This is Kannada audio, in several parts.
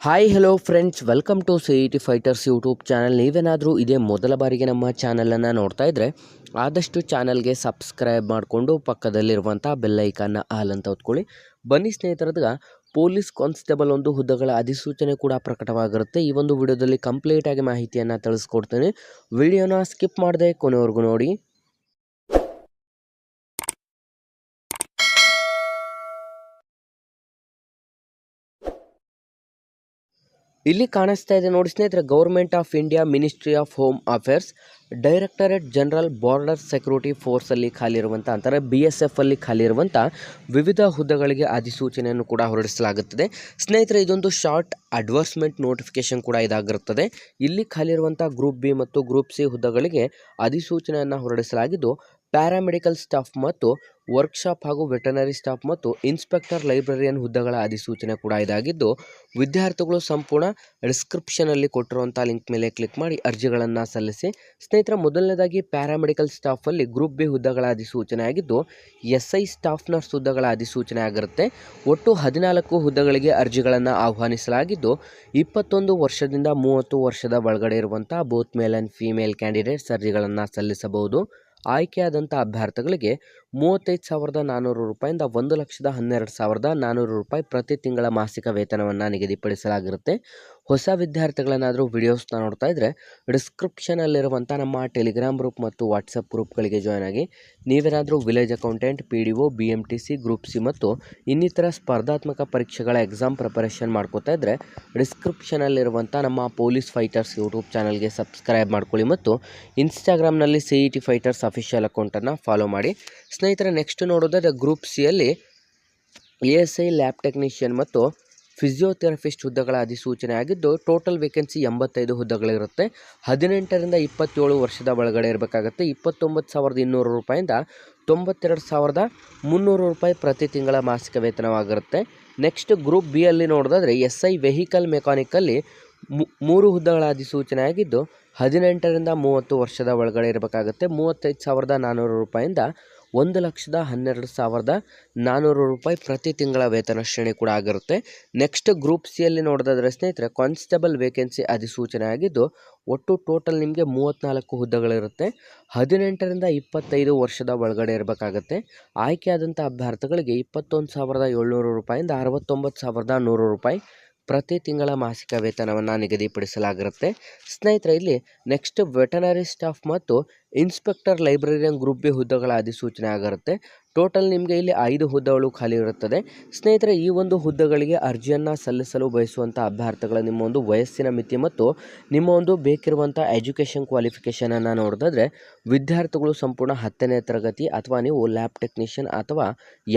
Hi hello friends welcome to C E T fighters YouTube channel ನೀವೇನಾದರೂ ಇದೇ ಮೊದಲ ಬಾರಿಗೆ ನಮ್ಮ ಚಾನಲನ್ನು ನೋಡ್ತಾ ಇದ್ದರೆ ಆದಷ್ಟು ಚಾನಲ್ಗೆ ಸಬ್ಸ್ಕ್ರೈಬ್ ಮಾಡಿಕೊಂಡು ಪಕ್ಕದಲ್ಲಿರುವಂಥ ಬೆಲ್ಲೈಕನ್ನ ಆಲ್ ಅಂತ ಹೊತ್ಕೊಳ್ಳಿ ಬನ್ನಿ ಸ್ನೇಹಿತರದಾಗ ಪೊಲೀಸ್ ಕಾನ್ಸ್ಟೇಬಲ್ ಒಂದು ಹುದ್ದೆಗಳ ಅಧಿಸೂಚನೆ ಕೂಡ ಪ್ರಕಟವಾಗಿರುತ್ತೆ. ಈ ಒಂದು ವಿಡಿಯೋದಲ್ಲಿ ಕಂಪ್ಲೀಟಾಗಿ ಮಾಹಿತಿಯನ್ನು ತಿಳಿಸ್ಕೊಡ್ತೇನೆ. ವಿಡಿಯೋನ ಸ್ಕಿಪ್ ಮಾಡದೆ ಕೊನೆವರೆಗೂ ನೋಡಿ. ಇಲ್ಲಿ ಕಾಣಿಸ್ತಾ ಇದೆ ನೋಡಿ ಸ್ನೇಹಿತರೆ government of India ministry of home affairs directorate general border security ಫೋರ್ಸಲ್ಲಿ ಖಾಲಿ ಇರುವಂಥ ಅಂತಾರೆ ಬಿ ಎಸ್ ಎಫ್ ಅಲ್ಲಿ ಖಾಲಿ ಇರುವಂಥ ವಿವಿಧ ಹುದ್ದೆಗಳಿಗೆ ಅಧಿಸೂಚನೆಯನ್ನು ಕೂಡ ಹೊರಡಿಸಲಾಗುತ್ತದೆ. ಸ್ನೇಹಿತರೆ, ಇದೊಂದು ಶಾರ್ಟ್ ಅಡ್ವರ್ಸ್ಮೆಂಟ್ ನೋಟಿಫಿಕೇಶನ್ ಕೂಡ ಇದಾಗಿರುತ್ತದೆ. ಇಲ್ಲಿ ಖಾಲಿ ಇರುವಂಥ ಗ್ರೂಪ್ ಬಿ ಮತ್ತು ಗ್ರೂಪ್ ಸಿ ಹುದ್ದೆಗಳಿಗೆ ಅಧಿಸೂಚನೆಯನ್ನು ಹೊರಡಿಸಲಾಗಿದ್ದು ಪ್ಯಾರಾಮೆಡಿಕಲ್ ಸ್ಟಾಫ್ ಮತ್ತು ವರ್ಕ್ಶಾಪ್ ಹಾಗೂ ವೆಟನರಿ ಸ್ಟಾಫ್ ಮತ್ತು ಇನ್ಸ್ಪೆಕ್ಟರ್ ಲೈಬ್ರರಿಯನ್ ಹುದ್ದೆಗಳ ಅಧಿಸೂಚನೆ ಕೂಡ ಇದಾಗಿದ್ದು, ವಿದ್ಯಾರ್ಥಿಗಳು ಸಂಪೂರ್ಣ ಡಿಸ್ಕ್ರಿಪ್ಷನಲ್ಲಿ ಕೊಟ್ಟಿರುವಂಥ ಲಿಂಕ್ ಮೇಲೆ ಕ್ಲಿಕ್ ಮಾಡಿ ಅರ್ಜಿಗಳನ್ನು ಸಲ್ಲಿಸಿ. ಸ್ನೇಹಿತರ, ಮೊದಲನೇದಾಗಿ ಪ್ಯಾರಾಮೆಡಿಕಲ್ ಸ್ಟಾಫಲ್ಲಿ ಗ್ರೂಪ್ ಬಿ ಹುದ್ದೆಗಳ ಅಧಿಸೂಚನೆ ಆಗಿದ್ದು ಎಸ್ ಐ ಸ್ಟಾಫ್ ನರ್ಸ್ ಹುದ್ದೆಗಳ ಅಧಿಸೂಚನೆ ಆಗಿರುತ್ತೆ. ಒಟ್ಟು ಹದಿನಾಲ್ಕು ಹುದ್ದೆಗಳಿಗೆ ಅರ್ಜಿಗಳನ್ನು ಆಹ್ವಾನಿಸಲಾಗಿದ್ದು, ಇಪ್ಪತ್ತೊಂದು ವರ್ಷದಿಂದ ಮೂವತ್ತು ವರ್ಷದ ಒಳಗಡೆ ಇರುವಂಥ both male and female candidates ಅರ್ಜಿಗಳನ್ನು ಸಲ್ಲಿಸಬಹುದು. ಆಯ್ಕೆಯಾದಂಥ ಅಭ್ಯರ್ಥಿಗಳಿಗೆ ಮೂವತ್ತೈದು ಸಾವಿರದ ನಾನ್ನೂರು ರೂಪಾಯಿಂದ ಒಂದು ಲಕ್ಷದ ಹನ್ನೆರಡು ಸಾವಿರದ ನಾನ್ನೂರು ರೂಪಾಯಿ ಪ್ರತಿ ತಿಂಗಳ ಮಾಸಿಕ ವೇತನವನ್ನು ನಿಗದಿಪಡಿಸಲಾಗಿರುತ್ತೆ. ಹೊಸ ವಿದ್ಯಾರ್ಥಿಗಳನ್ನಾದರೂ ವಿಡಿಯೋಸ್ನ ನೋಡ್ತಾ ಇದ್ದರೆ ಡಿಸ್ಕ್ರಿಪ್ಷನಲ್ಲಿರುವಂಥ ನಮ್ಮ ಟೆಲಿಗ್ರಾಮ್ ಗ್ರೂಪ್ ಮತ್ತು ವಾಟ್ಸಪ್ ಗ್ರೂಪ್ಗಳಿಗೆ ಜಾಯ್ನ್ ಆಗಿ ನೀವೇನಾದರೂ village accountant P D O B M T C group C ಮತ್ತು ಇನ್ನಿತರ ಸ್ಪರ್ಧಾತ್ಮಕ ಪರೀಕ್ಷೆಗಳ ಎಕ್ಸಾಮ್ ಪ್ರಿಪರೇಷನ್ ಮಾಡ್ಕೋತಾ ಇದ್ದರೆ ಡಿಸ್ಕ್ರಿಪ್ಷನಲ್ಲಿರುವಂಥ ನಮ್ಮ ಪೊಲೀಸ್ ಫೈಟರ್ಸ್ ಯೂಟ್ಯೂಬ್ ಚಾನಲ್ಗೆ ಸಬ್ಸ್ಕ್ರೈಬ್ ಮಾಡ್ಕೊಳ್ಳಿ ಮತ್ತು ಇನ್ಸ್ಟಾಗ್ರಾಮ್ನಲ್ಲಿ C E T fighters official ಅಕೌಂಟನ್ನು ಫಾಲೋ ಮಾಡಿ. ಸ್ನೇಹಿತರೆ ನೆಕ್ಸ್ಟ್ ನೋಡೋದಾದರೆ ಗ್ರೂಪ್ ಸಿಯಲ್ಲಿ A S I lab technician ಮತ್ತು ಫಿಸಿಯೋಥೆರಪಿಸ್ಟ್ ಹುದ್ದೆಗಳ ಅಧಿಸೂಚನೆ ಆಗಿದ್ದು ಟೋಟಲ್ ವೇಕೆನ್ಸಿ ಎಂಬತ್ತೈದು ಹುದ್ದೆಗಳಿರುತ್ತೆ. ಹದಿನೆಂಟರಿಂದ ಇಪ್ಪತ್ತೇಳು ವರ್ಷದ ಒಳಗಡೆ ಇರಬೇಕಾಗುತ್ತೆ. ಇಪ್ಪತ್ತೊಂಬತ್ತು ಸಾವಿರದ ಇನ್ನೂರು ರೂಪಾಯಿಂದ ತೊಂಬತ್ತೆರಡು ಸಾವಿರದ ಮುನ್ನೂರು ರೂಪಾಯಿ ಪ್ರತಿ ತಿಂಗಳ ಮಾಸಿಕ ವೇತನವಾಗಿರುತ್ತೆ. ನೆಕ್ಸ್ಟ್ ಗ್ರೂಪ್ ಬಿ ಅಲ್ಲಿ ನೋಡೋದಾದ್ರೆ ಎಸ್ ಐ ವೆಹಿಕಲ್ ಮೆಕ್ಯಾನಿಕಲ್ಲಿ ಮೂರು ಹುದ್ದೆಗಳ ಅಧಿಸೂಚನೆ ಆಗಿದ್ದು ಹದಿನೆಂಟರಿಂದ ಮೂವತ್ತು ವರ್ಷದ ಒಳಗಡೆ ಇರಬೇಕಾಗುತ್ತೆ. ಮೂವತ್ತೈದು ಸಾವಿರದ ನಾನ್ನೂರು ರೂಪಾಯಿಂದ ಒಂದು ಲಕ್ಷದ ಹನ್ನೆರಡು ಸಾವಿರದ ನಾನ್ನೂರು ರೂಪಾಯಿ ಪ್ರತಿ ತಿಂಗಳ ವೇತನ ಶ್ರೇಣಿ ಕೂಡ ಆಗಿರುತ್ತೆ. ನೆಕ್ಸ್ಟ್ ಗ್ರೂಪ್ ಸಿಯಲ್ಲಿ ನೋಡೋದಾದರೆ, ಸ್ನೇಹಿತರೆ, ಕಾನ್ಸ್ಟೇಬಲ್ ವೇಕೆನ್ಸಿ ಅಧಿಸೂಚನೆ ಆಗಿದ್ದು ಒಟ್ಟು ಟೋಟಲ್ ನಿಮಗೆ ಮೂವತ್ತ್ನಾಲ್ಕು ಹುದ್ದೆಗಳಿರುತ್ತೆ. ಹದಿನೆಂಟರಿಂದ ಇಪ್ಪತ್ತೈದು ವರ್ಷದ ಒಳಗಡೆ ಇರಬೇಕಾಗತ್ತೆ. ಆಯ್ಕೆಯಾದಂಥ ಅಭ್ಯರ್ಥಿಗಳಿಗೆ ಇಪ್ಪತ್ತೊಂದು ಸಾವಿರದ ಏಳ್ನೂರು ರೂಪಾಯಿಂದ ಅರವತ್ತೊಂಬತ್ತು ಸಾವಿರದ ನೂರು ರೂಪಾಯಿ ಪ್ರತಿ ತಿಂಗಳ ಮಾಸಿಕ ವೇತನವನ್ನು ನಿಗದಿಪಡಿಸಲಾಗಿರುತ್ತೆ. ಸ್ನೇಹಿತರೆ, ಇಲ್ಲಿ ನೆಕ್ಸ್ಟ್ ವೆಟನರಿ ಸ್ಟಾಫ್ ಮತ್ತು ಇನ್ಸ್ಪೆಕ್ಟರ್ ಲೈಬ್ರರಿಯನ್ ಗ್ರೂಪ್ ಬಿ ಹುದ್ದೆಗಳ ಅಧಿಸೂಚನೆ ಆಗಿರುತ್ತೆ. ಟೋಟಲ್ ನಿಮಗೆ ಇಲ್ಲಿ ಐದು ಹುದ್ದೆಗಳು ಖಾಲಿ ಇರುತ್ತದೆ. ಸ್ನೇಹಿತರೆ, ಈ ಒಂದು ಹುದ್ದೆಗಳಿಗೆ ಅರ್ಜಿಯನ್ನು ಸಲ್ಲಿಸಲು ಬಯಸುವಂಥ ಅಭ್ಯರ್ಥಿಗಳ ನಿಮ್ಮ ಒಂದು ವಯಸ್ಸಿನ ಮಿತಿ ಮತ್ತು ನಿಮ್ಮ ಒಂದು ಬೇಕಿರುವಂಥ ಎಜುಕೇಷನ್ ಕ್ವಾಲಿಫಿಕೇಷನನ್ನು ನೋಡಿದ್ರೆ ವಿದ್ಯಾರ್ಥಿಗಳು ಸಂಪೂರ್ಣ ಹತ್ತನೇ ತರಗತಿ ಅಥವಾ ನೀವು ಲ್ಯಾಬ್ ಟೆಕ್ನಿಷಿಯನ್ ಅಥವಾ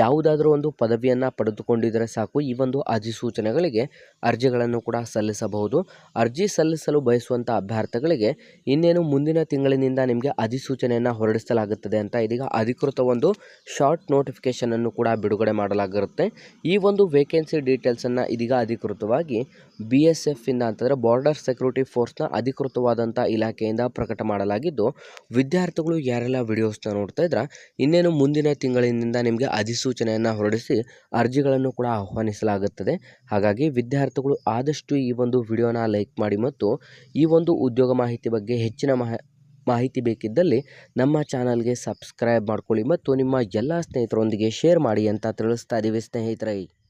ಯಾವುದಾದ್ರೂ ಒಂದು ಪದವಿಯನ್ನು ಪಡೆದುಕೊಂಡಿದ್ದರೆ ಸಾಕು. ಈ ಒಂದು ಅಧಿಸೂಚನೆಗಳಿಗೆ ಅರ್ಜಿಗಳನ್ನು ಕೂಡ ಸಲ್ಲಿಸಬಹುದು. ಅರ್ಜಿ ಸಲ್ಲಿಸಲು ಬಯಸುವಂಥ ಅಭ್ಯರ್ಥಿಗಳಿಗೆ ಇನ್ನೇನು ಮುಂದಿನ ತಿಂಗಳಿನಿಂದ ನಿಮಗೆ ಅಧಿಸೂಚನೆಯನ್ನು ಹೊರಡಿಸಲಾಗುತ್ತದೆ ಅಂತ ಇದೀಗ ಅಧಿಕೃತ ಒಂದು ಶಾರ್ಟ್ ನೋಟಿಫಿಕೇಷನನ್ನು ಕೂಡ ಬಿಡುಗಡೆ ಮಾಡಲಾಗಿರುತ್ತೆ. ಈ ಒಂದು ವೇಕೆನ್ಸಿ ಡೀಟೇಲ್ಸನ್ನು ಇದೀಗ ಅಧಿಕೃತವಾಗಿ ಬಿ ಎಸ್ ಎಫ್ ಇಂದ ಅಂತಂದರೆ ಬಾರ್ಡರ್ ಸೆಕ್ಯೂರಿಟಿ ಫೋರ್ಸ್ನ ಅಧಿಕೃತವಾದಂಥ ಇಲಾಖೆಯಿಂದ ಪ್ರಕಟ ಮಾಡಲಾಗಿದ್ದು, ವಿದ್ಯಾರ್ಥಿಗಳು ಯಾರೆಲ್ಲ ವಿಡಿಯೋಸ್ನ ನೋಡ್ತಾ ಇದ್ರೆ, ಇನ್ನೇನು ಮುಂದಿನ ತಿಂಗಳಿನಿಂದ ನಿಮಗೆ ಅಧಿಸೂಚನೆಯನ್ನು ಹೊರಡಿಸಿ ಅರ್ಜಿಗಳನ್ನು ಕೂಡ ಆಹ್ವಾನಿಸಲಾಗುತ್ತದೆ. ಹಾಗಾಗಿ ವಿದ್ಯಾರ್ಥಿಗಳು ಆದಷ್ಟು ಈ ಒಂದು ವಿಡಿಯೋನ ಲೈಕ್ ಮಾಡಿ ಮತ್ತು ಈ ಒಂದು ಉದ್ಯೋಗ ಮಾಹಿತಿ ಬಗ್ಗೆ ಹೆಚ್ಚಿನ ಮಾಹ ಮಾಹಿತಿ ಬೇಕಿದ್ದಲ್ಲಿ ನಮ್ಮ ಚಾನಲ್ಗೆ ಸಬ್ಸ್ಕ್ರೈಬ್ ಮಾಡ್ಕೊಳ್ಳಿ ಮತ್ತು ನಿಮ್ಮ ಎಲ್ಲ ಸ್ನೇಹಿತರೊಂದಿಗೆ ಶೇರ್ ಮಾಡಿ ಅಂತ ತಿಳಿಸ್ತಾ ಇದ್ದೀವಿ ಸ್ನೇಹಿತರೆ.